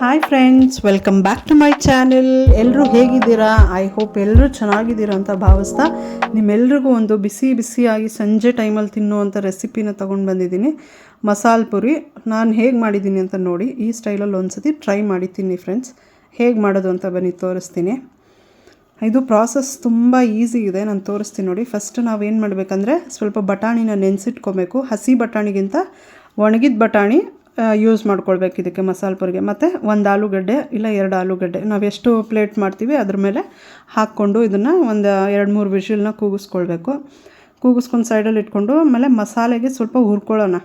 Hi friends welcome back to my channel ಎಲ್ಲರೂ ಹೇಗಿದ್ದೀರಾ? I hope ಎಲ್ಲರೂ ಚೆನ್ನಾಗಿದ್ದೀರಾ ಅಂತ ಭಾವಿಸ್ತಾ ನಿಮ್ಮೆಲ್ರಿಗೂ ಒಂದು ಬಿಸಿ ಬಿಸಿಯಾಗಿ ಸಂಜೆ ಟೈಮಲ್ಲಿ ತಿನ್ನುವಂಥ ರೆಸಿಪಿನ ತೊಗೊಂಡು ಬಂದಿದ್ದೀನಿ. ಮಸಾಲ ಪುರಿ. ನಾನು ಹೇಗೆ ಮಾಡಿದ್ದೀನಿ ಅಂತ ನೋಡಿ, ಈ ಸ್ಟೈಲಲ್ಲಿ ಒಂದ್ಸತಿ ಟ್ರೈ ಮಾಡಿ ತಿನ್ನಿ ಫ್ರೆಂಡ್ಸ್ ಹೇಗೆ ಮಾಡೋದು ಅಂತ ಬನ್ನಿ, ತೋರಿಸ್ತೀನಿ. ಇದು ಪ್ರಾಸೆಸ್ ತುಂಬ ಈಸಿ ಇದೆ, ನಾನು ತೋರಿಸ್ತೀನಿ ನೋಡಿ. ಫಸ್ಟ್ ನಾವೇನು ಮಾಡಬೇಕಂದ್ರೆ, ಸ್ವಲ್ಪ ಬಟಾಣಿನ ನೆನೆಸಿಟ್ಕೊಬೇಕು. ಹಸಿ ಬಟಾಣಿಗಿಂತ ಒಣಗಿದ ಬಟಾಣಿ ಯೂಸ್ ಮಾಡ್ಕೊಳ್ಬೇಕು ಇದಕ್ಕೆ ಮಸಾಲೆ ಪುರಿಗೆ. ಮತ್ತು ಒಂದು ಆಲೂಗಡ್ಡೆ ಇಲ್ಲ ಎರಡು ಆಲೂಗಡ್ಡೆ. ನಾವು ಎಷ್ಟು ಪ್ಲೇಟ್ ಮಾಡ್ತೀವಿ, ಅದ್ರ ಮೇಲೆ ಹಾಕ್ಕೊಂಡು ಇದನ್ನು ಒಂದು ಎರಡು, ಮೂರು ವಿಷಲ್ನ ಕೂಗಿಸ್ಕೊಳ್ಬೇಕು. ಕೂಗಿಸ್ಕೊಂಡು ಸೈಡಲ್ಲಿ ಇಟ್ಕೊಂಡು ಆಮೇಲೆ ಮಸಾಲೆಗೆ ಸ್ವಲ್ಪ ಹುರ್ಕೊಳ್ಳೋಣ.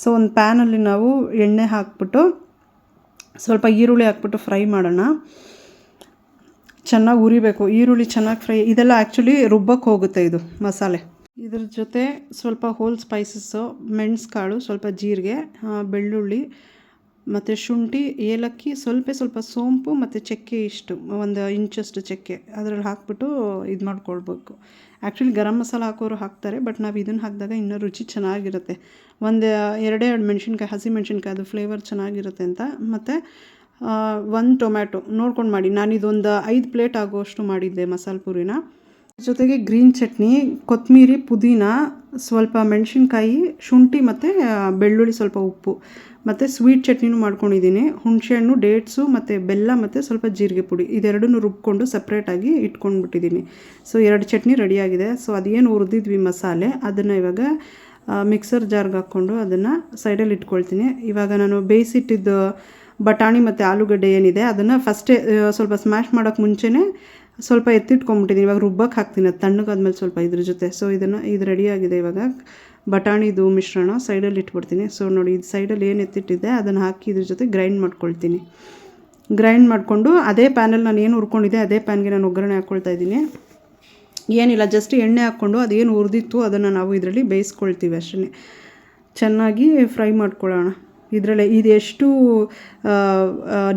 ಸೊ ಒಂದು ಪ್ಯಾನಲ್ಲಿ ನಾವು ಎಣ್ಣೆ ಹಾಕ್ಬಿಟ್ಟು, ಸ್ವಲ್ಪ ಈರುಳ್ಳಿ ಹಾಕ್ಬಿಟ್ಟು ಫ್ರೈ ಮಾಡೋಣ. ಚೆನ್ನಾಗಿ ಉರಿಬೇಕು ಈರುಳ್ಳಿ ಚೆನ್ನಾಗಿ ಫ್ರೈ ಇದೆಲ್ಲ ಆ್ಯಕ್ಚುಲಿ ರುಬ್ಬಕ್ಕೆ ಹೋಗುತ್ತೆ ಇದು ಮಸಾಲೆ. ಇದ್ರ ಜೊತೆ ಸ್ವಲ್ಪ ಹೋಲ್ ಸ್ಪೈಸಸ್ಸು ಮೆಣಸುಕಾಳು ಸ್ವಲ್ಪ ಜೀರಿಗೆ ಬೆಳ್ಳುಳ್ಳಿ ಮತ್ತು ಶುಂಠಿ, ಏಲಕ್ಕಿ, ಸ್ವಲ್ಪ ಸ್ವಲ್ಪ ಸೋಂಪು ಮತ್ತು ಚಕ್ಕೆ ಇಷ್ಟು, ಒಂದು ಇಂಚಷ್ಟು ಚಕ್ಕೆ ಅದರಲ್ಲಿ ಹಾಕ್ಬಿಟ್ಟು ಇದು ಮಾಡ್ಕೊಳ್ಬೇಕು. ಆ್ಯಕ್ಚುಲಿ ಗರಂ ಮಸಾಲ ಹಾಕೋರು ಹಾಕ್ತಾರೆ ಬಟ್ ನಾವು ಇದನ್ನು ಹಾಕಿದಾಗ ಇನ್ನೂ ರುಚಿ ಚೆನ್ನಾಗಿರುತ್ತೆ. ಒಂದು ಎರಡೇ ಎರಡು ಮೆಣಸಿನ್ಕಾಯಿ, ಹಸಿ ಮೆಣಸಿನ್ಕಾಯಿ, ಅದು ಫ್ಲೇವರ್ ಚೆನ್ನಾಗಿರುತ್ತೆ ಅಂತ. ಮತ್ತು ಒಂದು ಟೊಮ್ಯಾಟೊ ನೋಡ್ಕೊಂಡು ಮಾಡಿ. ನಾನು ಇದೊಂದು ಐದು ಪ್ಲೇಟ್ ಆಗೋಷ್ಟು ಮಾಡಿದ್ದೆ ಮಸಾಲೆ ಪೂರಿನ. ಜೊತೆಗೆ ಗ್ರೀನ್ ಚಟ್ನಿ ಕೊತ್ತಂಬರಿ ಪುದೀನ, ಸ್ವಲ್ಪ ಮೆಣಸಿನ್ಕಾಯಿ, ಶುಂಠಿ ಮತ್ತು ಬೆಳ್ಳುಳ್ಳಿ ಸ್ವಲ್ಪ ಉಪ್ಪು. ಮತ್ತು ಸ್ವೀಟ್ ಚಟ್ನಿನೂ ಮಾಡ್ಕೊಂಡಿದ್ದೀನಿ. ಹುಣಸೆಹಣ್ಣು, ಡೇಟ್ಸು ಮತ್ತು ಬೆಲ್ಲ ಮತ್ತು ಸ್ವಲ್ಪ ಜೀರಿಗೆ ಪುಡಿ. ಇದೆರಡನ್ನೂ ರುಬ್ಕೊಂಡು ಸಪ್ರೇಟಾಗಿ ಇಟ್ಕೊಂಡ್ಬಿಟ್ಟಿದ್ದೀನಿ. ಸೊ ಎರಡು ಚಟ್ನಿ ರೆಡಿಯಾಗಿದೆ. ಸೊ ಅದೇನು ಹುರಿದಿದ್ವಿ ಮಸಾಲೆ, ಅದನ್ನು ಇವಾಗ ಮಿಕ್ಸರ್ ಜಾರ್ಗೆ ಹಾಕ್ಕೊಂಡು ಅದನ್ನು ಸೈಡಲ್ಲಿ ಇಟ್ಕೊಳ್ತೀನಿ. ಇವಾಗ ನಾನು ಬೇಯಿಸಿಟ್ಟಿದ್ದು ಬಟಾಣಿ ಮತ್ತು ಆಲೂಗಡ್ಡೆ ಏನಿದೆ, ಅದನ್ನು ಫಸ್ಟೇ ಸ್ವಲ್ಪ ಸ್ಮ್ಯಾಶ್ ಮಾಡೋಕ್ಕೆ ಮುಂಚೆನೇ ಸ್ವಲ್ಪ ಎತ್ತಿಟ್ಕೊಂಡ್ಬಿಟ್ಟಿದ್ದೀನಿ ಇವಾಗ ರುಬ್ಬಕ್ಕೆ ಹಾಕ್ತೀನಿ. ಅದು ತಣ್ಣಗಾದ್ಮೇಲೆ ಸ್ವಲ್ಪ ಇದ್ರ ಜೊತೆ. ಸೊ ಇದನ್ನು, ಇದು ರೆಡಿಯಾಗಿದೆ ಇವಾಗ. ಬಟಾಣಿದು ಮಿಶ್ರಣ ಸೈಡಲ್ಲಿ ಇಟ್ಬಿಡ್ತೀನಿ. ಸೊ ನೋಡಿ, ಇದು ಸೈಡಲ್ಲಿ ಏನು ಎತ್ತಿಟ್ಟಿದ್ದೆ, ಅದನ್ನು ಹಾಕಿ ಇದ್ರ ಜೊತೆ ಗ್ರೈಂಡ್ ಮಾಡ್ಕೊಳ್ತೀನಿ. ಗ್ರೈಂಡ್ ಮಾಡಿಕೊಂಡು ಅದೇ ಪ್ಯಾನಲ್ಲಿ ನಾನು ಏನು ಹುರ್ಕೊಂಡಿದ್ದೆ, ಅದೇ ಪ್ಯಾನ್ಗೆ ನಾನು ಒಗ್ಗರಣೆ ಹಾಕ್ಕೊಳ್ತಾ ಇದ್ದೀನಿ. ಏನಿಲ್ಲ ಜಸ್ಟ್ ಎಣ್ಣೆ ಹಾಕ್ಕೊಂಡು ಅದೇನು ಹುರಿದಿತ್ತು ಅದನ್ನು ನಾವು ಇದರಲ್ಲಿ ಬೇಯಿಸ್ಕೊಳ್ತೀವಿ ಅಷ್ಟೇ ಚೆನ್ನಾಗಿ ಫ್ರೈ ಮಾಡ್ಕೊಳ್ಳೋಣ. ಇದರಲ್ಲಿ ಇದು ಎಷ್ಟು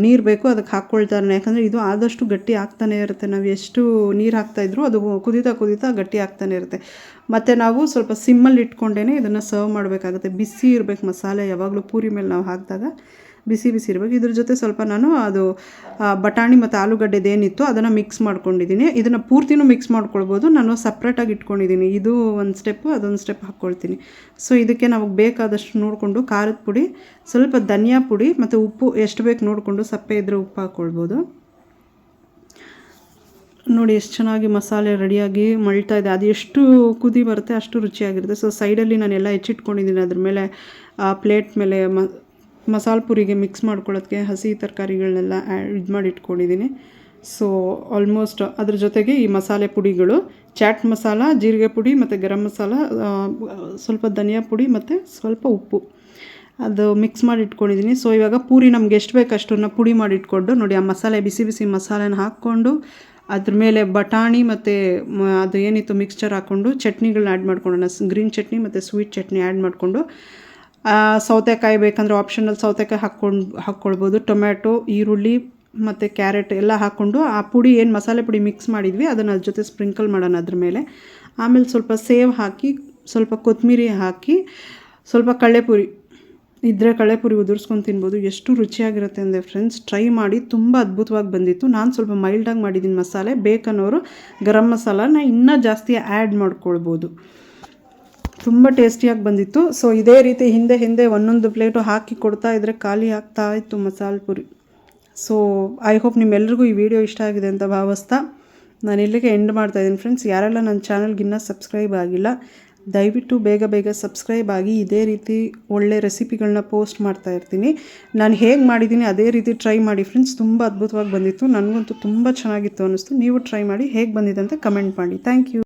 ನೀರು ಬೇಕೋ ಅದಕ್ಕೆ ಹಾಕ್ಕೊಳ್ತಾರೆ ಯಾಕಂದರೆ ಇದು ಆದಷ್ಟು ಗಟ್ಟಿ ಆಗ್ತಾನೆ ಇರುತ್ತೆ. ನಾವು ಎಷ್ಟು ನೀರು ಹಾಕ್ತಾಯಿದ್ರು ಅದು ಕುದೀತಾ ಕುದೀತಾ ಗಟ್ಟಿ ಆಗ್ತಾನೆ ಇರುತ್ತೆ. ಮತ್ತು ನಾವು ಸ್ವಲ್ಪ ಸಿಮ್ಮಲ್ಲಿ ಇಟ್ಕೊಂಡೇ ಇದನ್ನು ಸರ್ವ್ ಮಾಡಬೇಕಾಗುತ್ತೆ. ಬಿಸಿ ಇರಬೇಕು ಮಸಾಲೆ ಯಾವಾಗಲೂ ಪೂರಿ ಮೇಲೆ ನಾವು ಹಾಕಿದಾಗ. ಬಿಸಿ ಬಿಸಿ ಇರಬೇಕು. ಇದ್ರ ಜೊತೆ ಸ್ವಲ್ಪ ನಾನು ಅದು ಬಟಾಣಿ ಮತ್ತು ಆಲೂಗಡ್ಡೆದೇನಿತ್ತು ಅದನ್ನು ಮಿಕ್ಸ್ ಮಾಡ್ಕೊಂಡಿದ್ದೀನಿ. ಇದನ್ನು ಪೂರ್ತಿನೂ ಮಿಕ್ಸ್ ಮಾಡ್ಕೊಳ್ಬೋದು. ನಾನು ಸಪ್ರೇಟಾಗಿ ಇಟ್ಕೊಂಡಿದ್ದೀನಿ. ಇದು ಒಂದು ಸ್ಟೆಪ್ಪು ಅದೊಂದು ಸ್ಟೆಪ್ ಹಾಕ್ಕೊಳ್ತೀನಿ ಸೊ ಇದಕ್ಕೆ ನಾವು ಬೇಕಾದಷ್ಟು ನೋಡಿಕೊಂಡು ಖಾರದ ಪುಡಿ, ಸ್ವಲ್ಪ ಧನಿಯಾ ಪುಡಿ ಮತ್ತು ಉಪ್ಪು ಎಷ್ಟು ಬೇಕು ನೋಡಿಕೊಂಡು ಸಪ್ಪೆ ಇದ್ದರೆ ಉಪ್ಪು ಹಾಕ್ಕೊಳ್ಬೋದು ನೋಡಿ, ಎಷ್ಟು ಚೆನ್ನಾಗಿ ಮಸಾಲೆ ರೆಡಿಯಾಗಿ ಮಳ್ತಾ ಇದೆ. ಅದು ಎಷ್ಟು ಕುದಿ ಬರುತ್ತೆ ಅಷ್ಟು ರುಚಿಯಾಗಿರುತ್ತೆ. ಸೊ ಸೈಡಲ್ಲಿ ನಾನೆಲ್ಲ ಹೆಚ್ಚಿಟ್ಕೊಂಡಿದ್ದೀನಿ. ಅದ್ರ ಮೇಲೆ, ಆ ಪ್ಲೇಟ್ ಮೇಲೆ ಮ ಮಸಾಲೆ ಪುರಿಗೆ ಮಿಕ್ಸ್ ಮಾಡ್ಕೊಳ್ಳೋದಕ್ಕೆ ಹಸಿ ತರಕಾರಿಗಳನ್ನೆಲ್ಲ ಇದು ಮಾಡಿ ಇಟ್ಕೊಂಡಿದ್ದೀನಿ ಸೊ ಆಲ್ಮೋಸ್ಟ್ ಅದ್ರ ಜೊತೆಗೆ ಈ ಮಸಾಲೆ ಪುಡಿಗಳು ಚಾಟ್ ಮಸಾಲ, ಜೀರಿಗೆ ಪುಡಿ ಮತ್ತು ಗರಂ ಮಸಾಲ ಸ್ವಲ್ಪ ಧನಿಯಾ ಪುಡಿ ಮತ್ತು ಸ್ವಲ್ಪ ಉಪ್ಪು. ಅದು ಮಿಕ್ಸ್ ಮಾಡಿ ಇಟ್ಕೊಂಡಿದ್ದೀನಿ ಸೊ ಇವಾಗ ಪೂರಿ ನಮ್ಗೆ ಎಷ್ಟು ಬೇಕು ಅಷ್ಟನ್ನು ಪುಡಿ ಮಾಡಿ ಇಟ್ಕೊಂಡು ನೋಡಿ ಆ ಮಸಾಲೆ, ಬಿಸಿ ಬಿಸಿ ಮಸಾಲೆನ ಹಾಕ್ಕೊಂಡು ಅದ್ರ ಮೇಲೆ ಬಟಾಣಿ ಮತ್ತು ಅದು ಏನಿತ್ತು ಮಿಕ್ಸ್ಚರ್ ಹಾಕ್ಕೊಂಡು ಚಟ್ನಿಗಳನ್ನ ಆ್ಯಡ್ ಮಾಡ್ಕೊಳ್ಳೋಣ. ಗ್ರೀನ್ ಚಟ್ನಿ ಮತ್ತು ಸ್ವೀಟ್ ಚಟ್ನಿ ಆ್ಯಡ್ ಮಾಡಿಕೊಂಡು ಸೌತೆಕಾಯಿ ಬೇಕಂದರೆ ಆಪ್ಷನಲ್ ಸೌತೆಕಾಯಿ ಹಾಕ್ಕೊಂಡು, ಹಾಕ್ಕೊಳ್ಬೋದು. ಟೊಮ್ಯಾಟೊ, ಈರುಳ್ಳಿ ಮತ್ತು ಕ್ಯಾರೆಟ್ ಎಲ್ಲ ಹಾಕ್ಕೊಂಡು ಆ ಪುಡಿ ಏನು ಮಸಾಲೆ ಪುಡಿ ಮಿಕ್ಸ್ ಮಾಡಿದ್ವಿ, ಅದನ್ನು ಅದ್ರ ಜೊತೆ ಸ್ಪ್ರಿಂಕಲ್ ಮಾಡೋಣ ಅದ್ರ ಮೇಲೆ. ಆಮೇಲೆ ಸ್ವಲ್ಪ ಸೇವ್ ಹಾಕಿ, ಸ್ವಲ್ಪ ಕೊತ್ತಂಬರಿ ಹಾಕಿ, ಸ್ವಲ್ಪ ಕಳ್ಳೆಪುರಿ. ಇದ್ದರೆ ಕಳೆಪುರಿ ಉದುರ್ಸ್ಕೊಂಡು ತಿನ್ಬೋದು. ಎಷ್ಟು ರುಚಿಯಾಗಿರುತ್ತೆ ಅಂದರೆ ಫ್ರೆಂಡ್ಸ್ ಟ್ರೈ ಮಾಡಿ. ತುಂಬ ಅದ್ಭುತವಾಗಿ ಬಂದಿತ್ತು. ನಾನು ಸ್ವಲ್ಪ ಮೈಲ್ಡಾಗಿ ಮಾಡಿದ್ದೀನಿ ಮಸಾಲೆ. ಬೇಕನ್ನೋರು ಗರಂ ಮಸಾಲನ ಇನ್ನೂ ಜಾಸ್ತಿ ಆ್ಯಡ್ ಮಾಡ್ಕೊಳ್ಬೋದು. ತುಂಬ ಟೇಸ್ಟಿಯಾಗಿ ಬಂದಿತ್ತು. ಸೊ ಇದೇ ರೀತಿ ಹಿಂದೆ ಹಿಂದೆ ಒಂದೊಂದು ಪ್ಲೇಟು ಹಾಕಿ ಕೊಡ್ತಾ ಇದ್ದರೆ ಖಾಲಿ ಆಗ್ತಾ ಇತ್ತು ಮಸಾಲೆ ಪುರಿ. ಸೊ ಐ ಹೋಪ್ ನಿಮ್ಮೆಲ್ರಿಗೂ ಈ ವಿಡಿಯೋ ಇಷ್ಟ ಆಗಿದೆ ಅಂತ ಭಾವಿಸ್ತಾ ನಾನು ಇಲ್ಲಿಗೆ ಎಂಡ್ ಮಾಡ್ತಾ ಇದ್ದೀನಿ ಫ್ರೆಂಡ್ಸ್ ಯಾರೆಲ್ಲ ನನ್ನ ಚಾನಲ್ಗೆ ಇನ್ನೂ ಸಬ್ಸ್ಕ್ರೈಬ್ ಆಗಿಲ್ಲ, ದಯವಿಟ್ಟು ಬೇಗ ಬೇಗ ಸಬ್ಸ್ಕ್ರೈಬ್ ಆಗಿ ಇದೇ ರೀತಿ ಒಳ್ಳೆ ರೆಸಿಪಿಗಳನ್ನ ಪೋಸ್ಟ್ ಮಾಡ್ತಾ ಇರ್ತೀನಿ. ನಾನು ಹೇಗೆ ಮಾಡಿದ್ದೀನಿ ಅದೇ ರೀತಿ ಟ್ರೈ ಮಾಡಿ ಫ್ರೆಂಡ್ಸ್ ತುಂಬ ಅದ್ಭುತವಾಗಿ ಬಂದಿತ್ತು. ನನಗಂತೂ ತುಂಬ ಚೆನ್ನಾಗಿತ್ತು ಅನ್ನಿಸ್ತು. ನೀವು ಟ್ರೈ ಮಾಡಿ ಹೇಗೆ ಬಂದಿದೆ ಅಂತ ಕಮೆಂಟ್ ಮಾಡಿ. Thank you